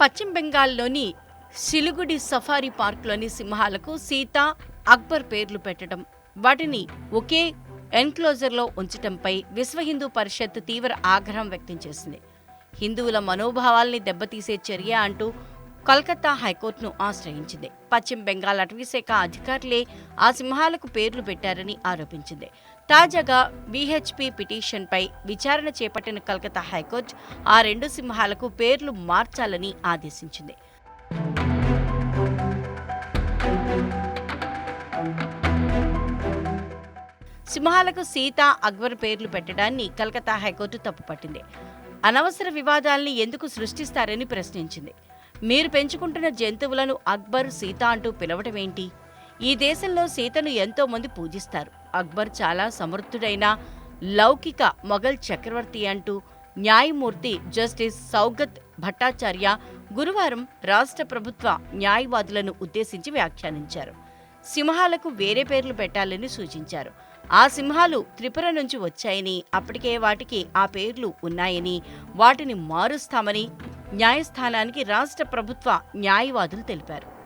పశ్చిమ బెంగాల్లోని సిలిగుడి సఫారీ పార్క్లోని సింహాలకు సీత అక్బర్ పేర్లు పెట్టడం. వాటిని ఒకే ఎన్క్లోజర్లో ఉంచటంపై విశ్వ హిందూ పరిషత్ తీవ్ర ఆగ్రహం వ్యక్తం చేసింది. హిందువుల మనోభావాల్ని దెబ్బతీసే చర్య అంటూ కోల్కతా హైకోర్టును ఆశ్రయించింది. పశ్చిమ బెంగాల్ అటవీశాఖ అధికారులే ఆ సింహాలకు పేర్లు పెట్టారని ఆరోపించింది. తాజాగా విహెచ్పి పిటిషన్పై విచారణ చేపట్టిన కలకత్తా హైకోర్టు ఆ రెండు సింహాలకు పేర్లు మార్చాలని ఆదేశించింది. సింహాలకు సీత అక్బర్ పేర్లు పెట్టడాన్ని కలకత్తా హైకోర్టు తప్పుపట్టింది. అనవసర వివాదాల్ని ఎందుకు సృష్టిస్తారని ప్రశ్నించింది. మీరు పెంచుకుంటున్న జంతువులను అక్బర్ సీత అంటూ పిలవటమేంటి ఈ దేశంలో సీతను ఎంతో మంది పూజిస్తారు. అక్బర్ చాలా సమర్థుడైన లౌకిక మొఘల్ చక్రవర్తి అంటూ న్యాయమూర్తి జస్టిస్ సౌగత్ భట్టాచార్య గురువారం రాష్ట్ర ప్రభుత్వ న్యాయవాదులను ఉద్దేశించి వ్యాఖ్యానించారు. సింహాలకు వేరే పేర్లు పెట్టాలని సూచించారు. ఆ సింహాలు త్రిపుర నుంచి వచ్చాయని అప్పటికే వాటికి ఆ పేర్లు ఉన్నాయని వాటిని మారుస్తామని న్యాయస్థానానికి రాష్ట్ర ప్రభుత్వ న్యాయవాదులు తెలిపారు.